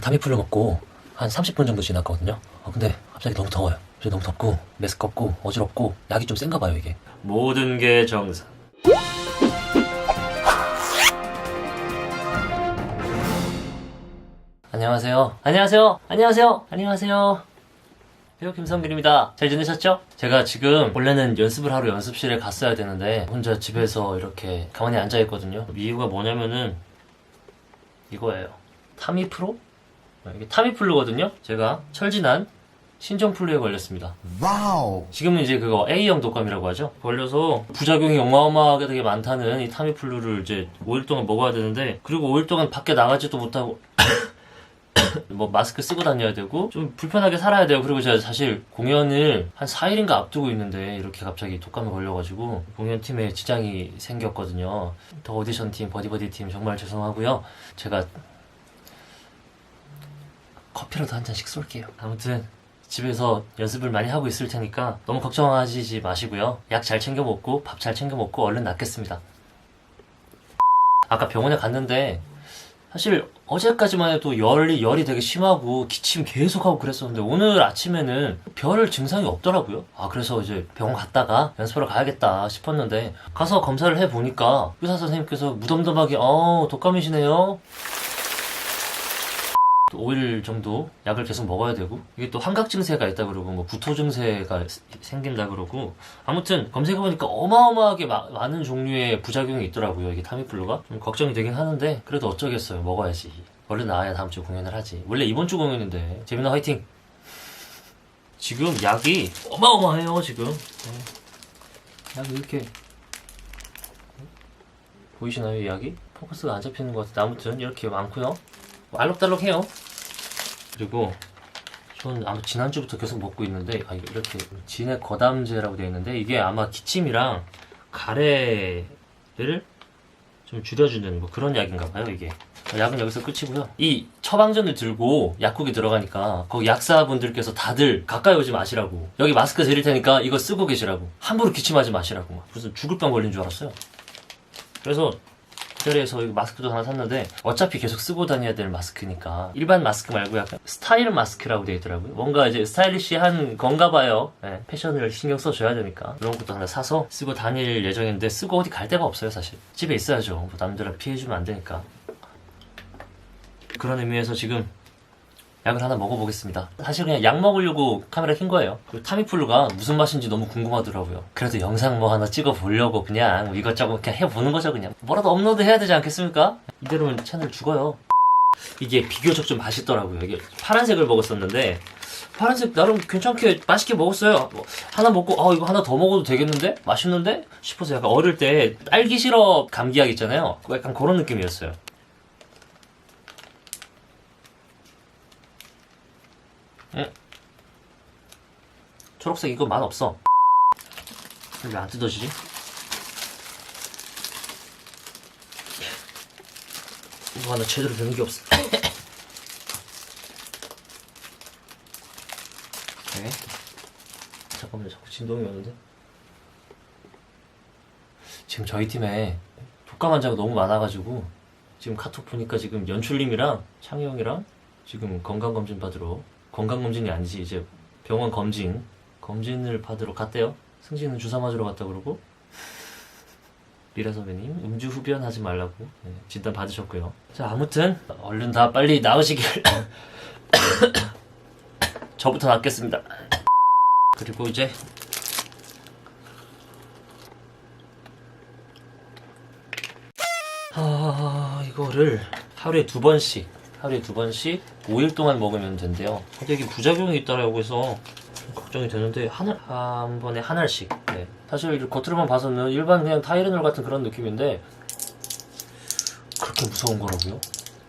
타미플루 먹고 한 30분 정도 지났거든요. 아, 근데 갑자기 너무 더워요. 이제 너무 덥고 메스껍고 어지럽고 약이 좀 센가 봐요 이게. 모든 게 정상. 안녕하세요. 안녕하세요. 안녕하세요. 안녕하세요. 배우 김성길입니다. 잘 지내셨죠? 제가 지금 원래는 연습을 하러 연습실에 갔어야 되는데 혼자 집에서 이렇게 가만히 앉아 있거든요. 이유가 뭐냐면은 이거예요. 타미프로? 이게 타미플루거든요. 제가 철진한 신종플루에 걸렸습니다. 와우. 지금은 이제 그거 A형 독감이라고 하죠. 걸려서 부작용이 어마어마하게 되게 많다는 이 타미플루를 이제 5일 동안 먹어야 되는데 그리고 5일 동안 밖에 나가지도 못하고 뭐 마스크 쓰고 다녀야 되고 좀 불편하게 살아야 돼요. 그리고 제가 사실 공연을 한 4일인가 앞두고 있는데 이렇게 갑자기 독감에 걸려가지고 공연팀에 지장이 생겼거든요. 더 오디션 팀, 버디버디 팀 정말 죄송하고요. 제가 커피라도 한 잔씩 쏠게요. 아무튼 집에서 연습을 많이 하고 있을 테니까 너무 걱정하시지 마시고요. 약 잘 챙겨 먹고 밥 잘 챙겨 먹고 얼른 낫겠습니다. 아까 병원에 갔는데 사실 어제까지만 해도 열이 열이 되게 심하고 기침 계속 하고 그랬었는데 오늘 아침에는 별 증상이 없더라고요. 아 그래서 이제 병원 갔다가 연습하러 가야겠다 싶었는데 가서 검사를 해 보니까 의사 선생님께서 무덤덤하게 어 독감이시네요. 또 5일 정도 약을 계속 먹어야 되고 이게 또 환각 증세가 있다 그러고 뭐 구토 증세가 생긴다 그러고 아무튼 검색해 보니까 어마어마하게 마- 많은 종류의 부작용이 있더라고요 이게 타미플루가. 좀 걱정이 되긴 하는데 그래도 어쩌겠어요 먹어야지. 얼른 나와야 다음 주 공연을 하지. 원래 이번 주 공연인데. 재민아 화이팅! 지금 약이 어마어마해요 지금. 네. 약이 이렇게. 보이시나요 이 약이? 포커스가 안 잡히는 것 같은데. 아무튼 이렇게 많고요. 뭐 알록달록해요. 그리고 전 아마 지난주부터 계속 먹고 있는데 아, 이렇게 진액 거담제라고 되어 있는데 이게 아마 기침이랑 가래를 좀 줄여주는 뭐 그런 약인가 봐요 이게. 약은 여기서 끝이고요. 이 처방전을 들고 약국에 들어가니까 거기 약사분들께서 다들 가까이 오지 마시라고. 여기 마스크 드릴 테니까 이거 쓰고 계시라고. 함부로 기침하지 마시라고 막. 무슨 죽을 병 걸린 줄 알았어요. 그래서 그 자리에서 이거 마스크도 하나 샀는데 어차피 계속 쓰고 다녀야 될 마스크니까 일반 마스크 말고 약간 스타일 마스크라고 되어 있더라고요. 뭔가 이제 스타일리시한 건가 봐요. 네, 패션을 신경 써줘야 되니까 그런 것도 하나 사서 쓰고 다닐 예정인데 쓰고 어디 갈 데가 없어요 사실. 집에 있어야죠. 뭐 남들을 피해주면 안 되니까. 그런 의미에서 지금 약을 하나 먹어보겠습니다. 사실 그냥 약 먹으려고 카메라 킨 거예요. 그 타미플루가 무슨 맛인지 너무 궁금하더라고요. 그래도 영상 뭐 하나 찍어보려고 그냥 뭐 이것저것 그냥 해보는 거죠 그냥. 뭐라도 업로드 해야 되지 않겠습니까? 이대로는 채널 죽어요. 이게 비교적 좀 맛있더라고요. 이게 파란색을 먹었었는데 파란색 나름 괜찮게 맛있게 먹었어요. 뭐 하나 먹고 아 이거 하나 더 먹어도 되겠는데? 맛있는데? 싶어서 약간 어릴 때 딸기 시럽 감기약 있잖아요. 약간 그런 느낌이었어요. 초록색 이거 맛 없어. 왜 안 뜯어지지? 이거 하나 제대로 되는 게 없어. 네. 잠깐만요, 자꾸 진동이 오는데. 지금 저희 팀에 독감 환자가 너무 많아가지고 지금 카톡 보니까 지금 연출님이랑 창희 형이랑 지금 건강검진 받으러 건강검진이 아니지 이제 병원 검진 검진을 받으러 갔대요. 승진은 주사 맞으러 갔다 그러고 미라 선배님 음주 흡연 하지 말라고 네, 진단 받으셨고요. 자 아무튼 얼른 다 빨리 나으시길 저부터 낫겠습니다. 그리고 이제 아 이거를 하루에 두 번씩 하루에 두 번씩 5일 동안 먹으면 된대요. 근데 이게 부작용이 있다라고 해서 좀 걱정이 되는데 하나 한 번에 한 알씩. 네. 사실 겉으로만 봐서는 일반 그냥 타이레놀 같은 그런 느낌인데 그렇게 무서운 거라고요?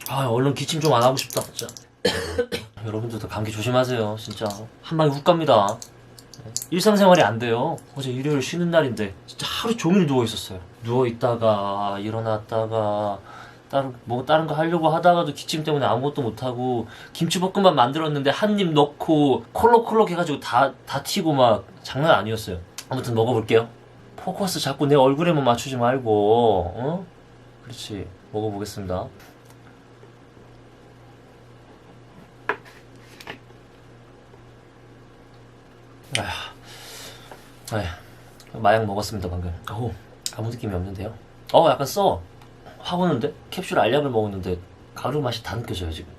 아 얼른 기침 좀 안 하고 싶다 진짜. 여러분들도 감기 조심하세요 진짜 한 방에 훅 갑니다. 네. 일상생활이 안 돼요. 어제 일요일 쉬는 날인데 진짜 하루 종일 누워 있었어요. 누워 있다가 일어났다가 다른 뭐 다른 거 하려고 하다가도 기침 때문에 아무것도 못 하고 김치볶음밥 만들었는데 한 입 넣고 콜록콜록 해가지고 다 다 튀고 막 장난 아니었어요. 아무튼 먹어볼게요. 포커스 자꾸 내 얼굴에만 맞추지 말고 어? 그렇지 먹어보겠습니다. 아휴, 마약 먹었습니다 방금. 아무 느낌이 없는데요. 어 약간 써. 확 오는데? 캡슐 알약을 먹었는데 가루 맛이 다 느껴져요 지금.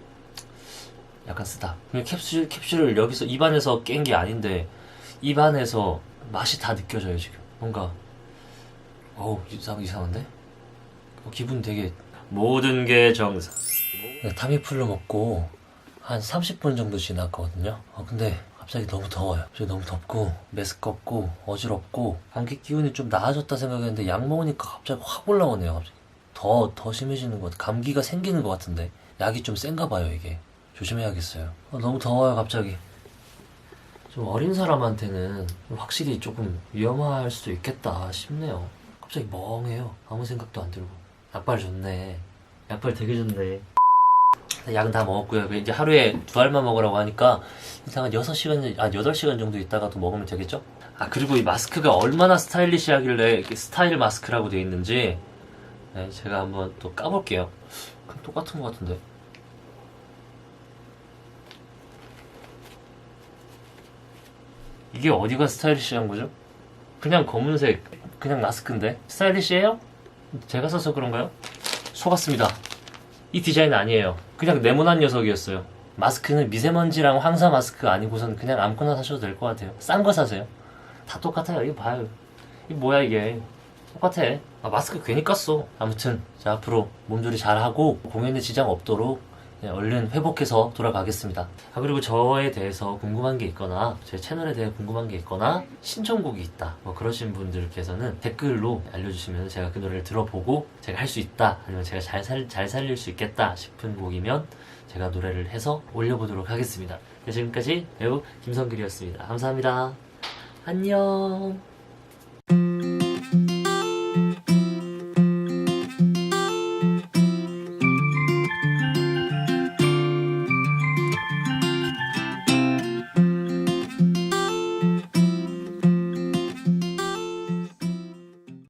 약간 쓰다. 캡슐 캡슐을 여기서 입안에서 깬 게 아닌데 입안에서 맛이 다 느껴져요 지금. 뭔가 어우 이상 이상한데? 어, 기분 되게 모든 게 정상. 네, 타미플루 먹고 한 30분 정도 지났거든요. 어, 근데 갑자기 너무 더워요. 갑자기 너무 덥고 메스껍고 어지럽고 감기 기운이 좀 나아졌다 생각했는데 약 먹으니까 갑자기 확 올라오네요. 갑자기 더 더 심해지는 것 같아. 감기가 생기는 것 같은데 약이 좀 센가 봐요 이게. 조심해야겠어요. 어, 너무 더워요 갑자기. 좀 어린 사람한테는 확실히 조금 위험할 수도 있겠다 싶네요. 갑자기 멍해요. 아무 생각도 안 들고. 약발 좋네. 약발 되게 좋네. 약은 다 먹었고요. 이제 하루에 두 알만 먹으라고 하니까 일단 한 6시간, 아, 8시간 정도 있다가도 먹으면 되겠죠? 아, 그리고 이 마스크가 얼마나 스타일리시하길래 스타일 마스크라고 되어 있는지 네, 제가 한번 또 까볼게요. 그럼 똑같은 것 같은데. 이게 어디가 스타일리시한 거죠? 그냥 검은색, 그냥 마스크인데. 스타일리시해요? 제가 써서 그런가요? 속았습니다. 이 디자인 아니에요. 그냥 네모난 녀석이었어요. 마스크는 미세먼지랑 황사 마스크 아니고선 그냥 아무거나 사셔도 될 것 같아요. 싼 거 사세요. 다 똑같아요. 이거 봐요. 이게 뭐야 이게. 똑같아. 아, 마스크 괜히 깠어. 아무튼 자 앞으로 몸조리 잘하고 공연에 지장 없도록 네, 얼른 회복해서 돌아가겠습니다. 아 그리고 저에 대해서 궁금한 게 있거나 제 채널에 대해 궁금한 게 있거나 신청곡이 있다 뭐 그러신 분들께서는 댓글로 알려주시면 제가 그 노래를 들어보고 제가 할 수 있다 아니면 제가 잘, 살, 잘 살릴 수 있겠다 싶은 곡이면 제가 노래를 해서 올려보도록 하겠습니다. 네, 지금까지 배우 김성길이었습니다. 감사합니다. 안녕.